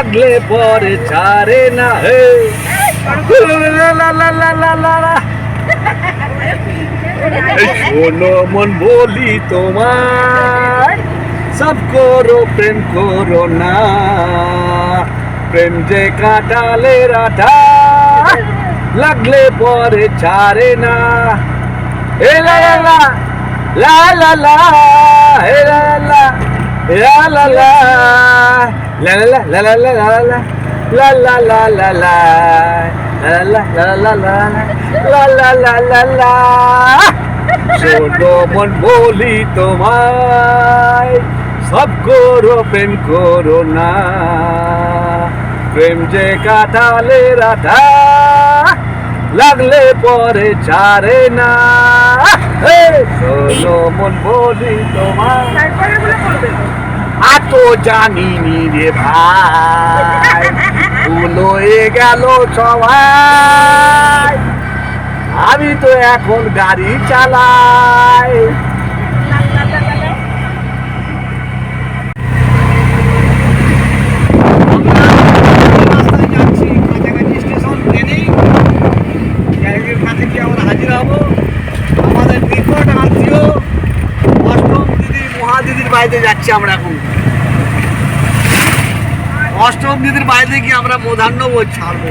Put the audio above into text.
লাগলে পরে ছাড়ে না হে। শোনো, মন বলি তোমায় সব করো, প্রেম করো না। প্রেম যে কাটালে রাধা। লাগলে পরে ছাড়ে না। এ লা লা লা। লা লা লা লা লা। লা লা লা La la la la la la la la la la ছোটো মন বলি তোমায় সব করো প্রেম করো না প্রেম যে কাটালে রাধা লাগলে পরে ছাড়ে না শোনো মন বলি তোমায় আর তো জানিনি রে ভাই। ভুলোয়ে গেল সবাই। আমি তো এখন গাড়ি চালাই। বাড়িতে যাচ্ছি আমরা এখন। অষ্টম দিদির বাড়িতে গিয়ে আমরা মধান্ন ছাড়বো।